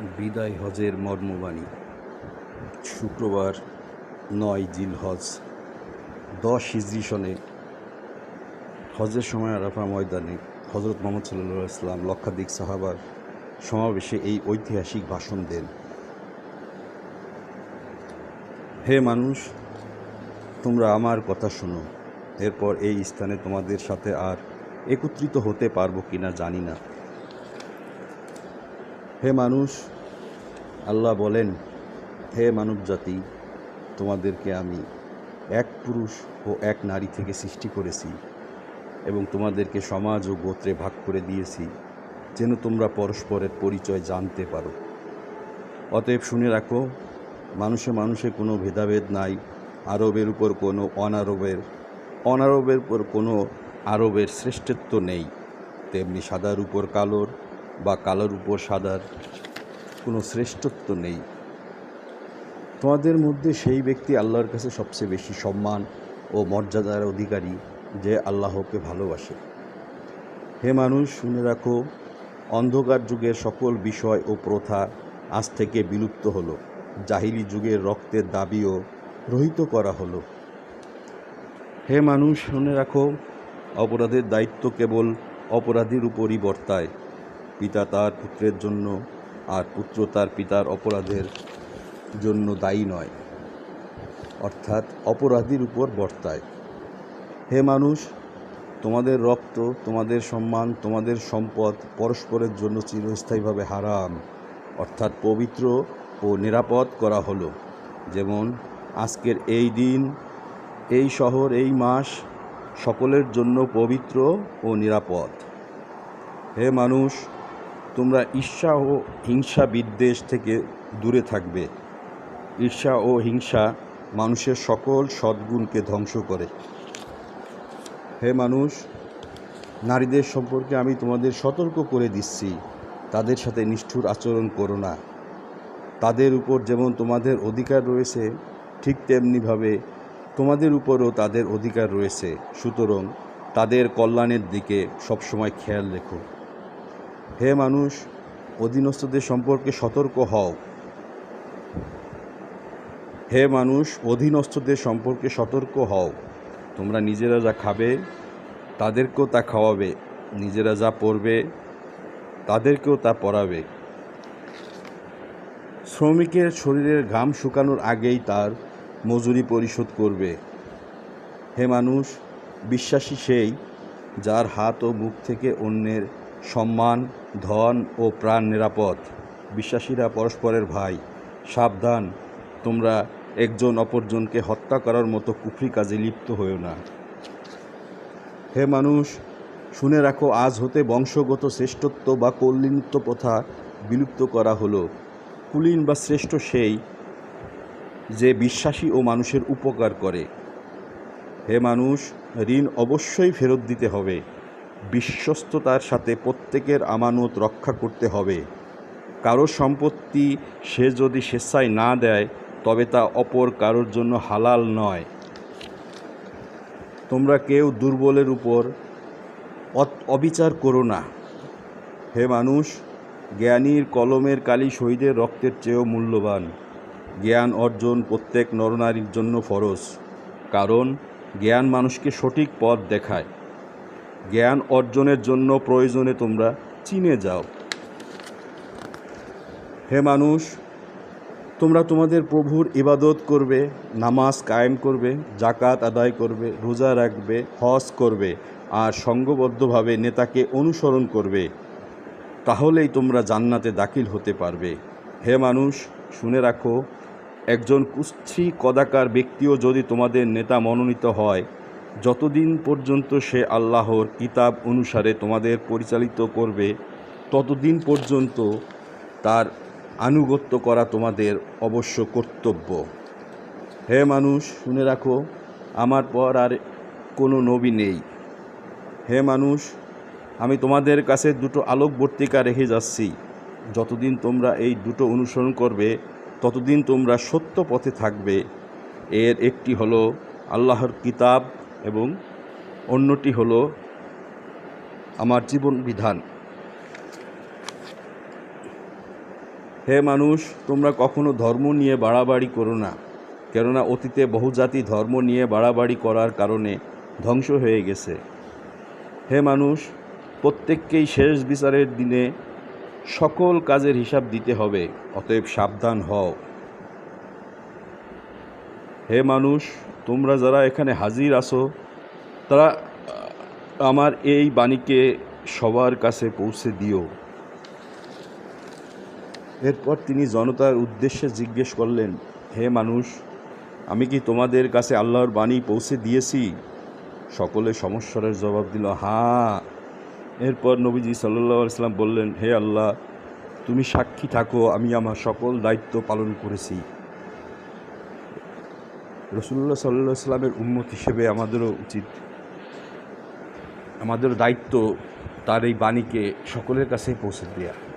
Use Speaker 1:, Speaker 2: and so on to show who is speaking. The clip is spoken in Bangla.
Speaker 1: বিদায় হজের মর্মবাণী। শুক্রবার নয় জিল হজ দশ হিজরি সনে হজের সময় আরাফা ময়দানে হজরত মোহাম্মদ সাল্লাহ ইসলাম লক্ষাধিক সাহাবার সমাবেশে এই ঐতিহাসিক ভাষণ দেন। হে মানুষ, তোমরা আমার কথা শোনো। এরপর এই স্থানে তোমাদের সাথে আর একত্রিত হতে পারব কিনা জানি না। হে মানুষ আল্লাহ বলেন, হে মানব জাতি তোমাদেরকে আমি এক পুরুষ ও এক নারী থেকে সৃষ্টি করেছি এবং তোমাদেরকে সমাজ ও গোত্রে ভাগ করে দিয়েছি, যেন তোমরা পরস্পরের পরিচয় জানতে পারো। অতএব শুনে রাখো, মানুষে মানুষে কোনো ভেদাভেদ নাই, আরবের উপর কোনো অনারবের অনারবের উপর কোনো আরবের শ্রেষ্ঠত্ব নেই। তেমনি সাদার উপর কালোর বা কালোর উপর সাদার কোনো শ্রেষ্ঠত্ব নেই। তোমাদের মধ্যে সেই ব্যক্তি আল্লাহর কাছে সবচেয়ে বেশি সম্মান ও মর্যাদার অধিকারী যে আল্লাহকে ভালোবাসে। হে মানুষ, শুনে রাখো, অন্ধকার যুগের সকল বিষয় ও প্রথা আজ থেকে বিলুপ্ত হলো। জাহিলি যুগের রক্তের দাবিও রহিত করা হলো। হে মানুষ, শুনে রাখো, অপরাধের দায়িত্ব কেবল অপরাধীর উপরই বর্তায়। পিতা তার পুত্রের জন্য আর পুত্র তার পিতার অপরাধের জন্য দায়ী নয়, অর্থাৎ অপরাধীর উপর বর্তায়। হে মানুষ, তোমাদের রক্ত, তোমাদের সম্মান, তোমাদের সম্পদ পরস্পরের জন্য চিরস্থায়ীভাবে হারাম, অর্থাৎ পবিত্র ও নিরাপদ করা হলো। যেমন, আজকের এই দিন, এই শহর, এই মাস সকলের জন্য পবিত্র ও নিরাপদ। হে মানুষ তোমরা ঈর্ষা ও হিংসা বিদ্বেষ থেকে দূরে থাকবে। ঈর্ষা ও হিংসা মানুষের সকল সদ্গুণকে ধ্বংস করে। হে মানুষ, নারীদের সম্পর্কে আমি তোমাদের সতর্ক করে দিচ্ছি। তাদের সাথে নিষ্ঠুর আচরণ করো না। তাদের উপর যেমন তোমাদের অধিকার রয়েছে, ঠিক তেমনিভাবে তোমাদের উপরও তাদের অধিকার রয়েছে। সুতরাং তাদের কল্যাণের দিকে সবসময় খেয়াল রেখো। হে মানুষ, অধীনস্থদের সম্পর্কে সতর্ক হও। হে মানুষ, অধীনস্থদের সম্পর্কে সতর্ক হও। তোমরা নিজেরা যা খাবে, তাদেরকেও তা খাওয়াবে। নিজেরা যা পড়বে, তাদেরকেও তা পড়াবে। শ্রমিকের শরীরের ঘাম শুকানোর আগেই তার মজুরি পরিশোধ করবে। হে মানুষ, বিশ্বাসী সেই যার হাত ও মুখ থেকে অন্যের সম্মান, ধন ও প্রাণ নিরাপদ। বিশ্বাসীরা পরস্পরের ভাই। সাবধান। তোমরা একজন অপরজনকে হত্যা করার মতো কুফরি কাজে লিপ্ত হয়েও না। হে মানুষ, শুনে রাখো, আজ হতে বংশগত শ্রেষ্ঠত্ব বা কল্যাণত্ব প্রথা বিলুপ্ত করা হলো। কুলীন বা শ্রেষ্ঠ সেই যে বিশ্বাসী ও মানুষের উপকার করে। হে মানুষ, ঋণ অবশ্যই ফেরত দিতে হবে। বিশ্বস্ততার সাথে প্রত্যেকের আমানত রক্ষা করতে হবে। কারোর সম্পত্তি সে যদি স্বেচ্ছায় না দেয়, তবে তা অপর কারোর জন্য হালাল নয়। তোমরা কেউ দুর্বলের উপর অবিচার করো না। হে মানুষ, জ্ঞানীর কলমের কালি শহীদের রক্তের চেয়েও মূল্যবান। জ্ঞান অর্জন প্রত্যেক নরনারীর জন্য ফরজ। কারণ, জ্ঞান মানুষকে সঠিক পথ দেখায়। জ্ঞান অর্জনের জন্য প্রয়োজনে তোমরা চিনে যাও। হে মানুষ, তোমরা তোমাদের প্রভুর ইবাদত করবে, নামাজ কায়েম করবে জাকাত আদায় করবে, রোজা রাখবে, হজ করবে আর সঙ্গবদ্ধভাবে নেতাকে অনুসরণ করবে, তাহলেই তোমরা জান্নাতে দাখিল হতে পারবে। হে মানুষ, শুনে রাখো, একজন কুস্থি কদাকার ব্যক্তিও যদি তোমাদের নেতা মনোনীত হয় যতদিন পর্যন্ত সে আল্লাহর কিতাব অনুসারে তোমাদের পরিচালিত করবে, ততদিন পর্যন্ত তার আনুগত্য করা তোমাদের অবশ্য কর্তব্য। হে মানুষ, শুনে রাখো, আমার পর আর কোনো নবী নেই। হে মানুষ, আমি তোমাদের কাছে দুটো আলোকবর্তিকা রেখে যাচ্ছি। যতদিন তোমরা এই দুটো অনুসরণ করবে, ততদিন তোমরা সত্য পথে থাকবে। এর একটি হলো আল্লাহর কিতাব এবং অন্যটি হলো আমার জীবন বিধান। হে মানুষ, তোমরা কখনো ধর্ম নিয়ে বাড়াবাড়ি করো না, কেননা অতীতে বহুজাতি ধর্ম নিয়ে বাড়াবাড়ি করার কারণে ধ্বংস হয়ে গেছে। হে মানুষ, প্রত্যেককেই শেষ বিচারের দিনে সকল কাজের হিসাব দিতে হবে, অতএব সাবধান হও। হে মানুষ, তোমরা যারা এখানে হাজির আছো, তারা আমার এই বাণীকে সবার কাছে পৌঁছে দিও। এরপর তিনি জনতার উদ্দেশ্যে জিজ্ঞেস করলেন, হে মানুষ, আমি কি তোমাদের কাছে আল্লাহর বাণী পৌঁছে দিয়েছি? সকলে সমস্যার জবাব দিল হ্যাঁ এরপর নবীজি সাল্লাহ ইসলাম বললেন, হে আল্লাহ, তুমি সাক্ষী থাকো, আমি আমার সকল দায়িত্ব পালন করেছি। রসুল্লাহ সাল্লাহ সাল্লামের উন্মত হিসেবে আমাদেরও উচিত। আমাদের দায়িত্ব তার এই বাণীকে সকলের কাছেই পৌঁছে দেওয়া